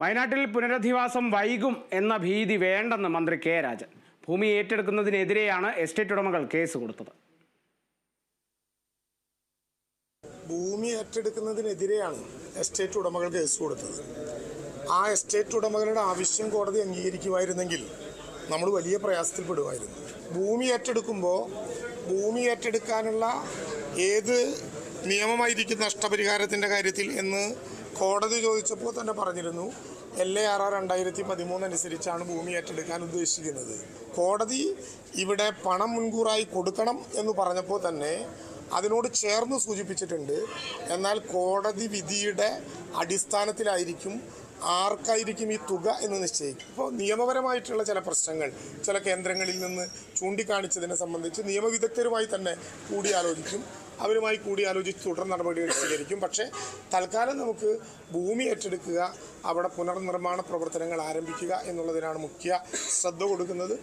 വയനാട്ടിൽ പുനരധിവാസം വൈകും എന്ന ഭീതി വേണ്ടെന്ന് മന്ത്രി കെ രാജൻ. ഭൂമി ഏറ്റെടുക്കുന്നതിനെതിരെയാണ് എസ്റ്റേറ്റ് ഉടമകൾ കേസ് കൊടുത്തത്. ഭൂമി ഏറ്റെടുക്കുന്നതിനെതിരെയാണ് എസ്റ്റേറ്റ് ഉടമകൾ കേസ് കൊടുത്തത്. ആ എസ്റ്റേറ്റ് ഉടമകളുടെ ആവശ്യം കോടതി അംഗീകരിക്കുമായിരുന്നെങ്കിൽ നമ്മൾ വലിയ പ്രയാസത്തിൽപ്പെടുമായിരുന്നു. ഭൂമി ഏറ്റെടുക്കുമ്പോൾ ഭൂമി ഏറ്റെടുക്കാനുള്ള ഏത് നിയമമായിരിക്കും നഷ്ടപരിഹാരത്തിന്റെ കാര്യത്തിൽ എന്ന് കോടതി ചോദിച്ചപ്പോൾ തന്നെ പറഞ്ഞിരുന്നു. എൽ എ ആർ ആർ രണ്ടായിരത്തി പതിമൂന്ന് അനുസരിച്ചാണ് ഭൂമി ഏറ്റെടുക്കാൻ ഉദ്ദേശിക്കുന്നത്. കോടതി ഇവിടെ പണം മുൻകൂറായി കൊടുക്കണം എന്ന് പറഞ്ഞപ്പോൾ തന്നെ അതിനോട് ചേർന്ന് സൂചിപ്പിച്ചിട്ടുണ്ട്. എന്നാൽ കോടതി വിധിയുടെ അടിസ്ഥാനത്തിലായിരിക്കും ആർക്കായിരിക്കും ഈ തുക എന്ന് നിശ്ചയിക്കും. ഇപ്പോൾ നിയമപരമായിട്ടുള്ള ചില പ്രശ്നങ്ങൾ ചില കേന്ദ്രങ്ങളിൽ നിന്ന് ചൂണ്ടിക്കാണിച്ചതിനെ സംബന്ധിച്ച് നിയമവിദഗ്ധരുമായി തന്നെ കൂടിയാലോചിക്കും. അവരുമായി കൂടിയാലോചിച്ച് തുടർ നടപടികൾ സ്വീകരിക്കും. പക്ഷേ തൽക്കാലം നമുക്ക് ഭൂമി ഏറ്റെടുക്കുക അവിടെ പുനർനിർമ്മാണ പ്രവർത്തനങ്ങൾ ആരംഭിക്കുക എന്നുള്ളതിനാണ് മുഖ്യ ശ്രദ്ധ കൊടുക്കുന്നത്.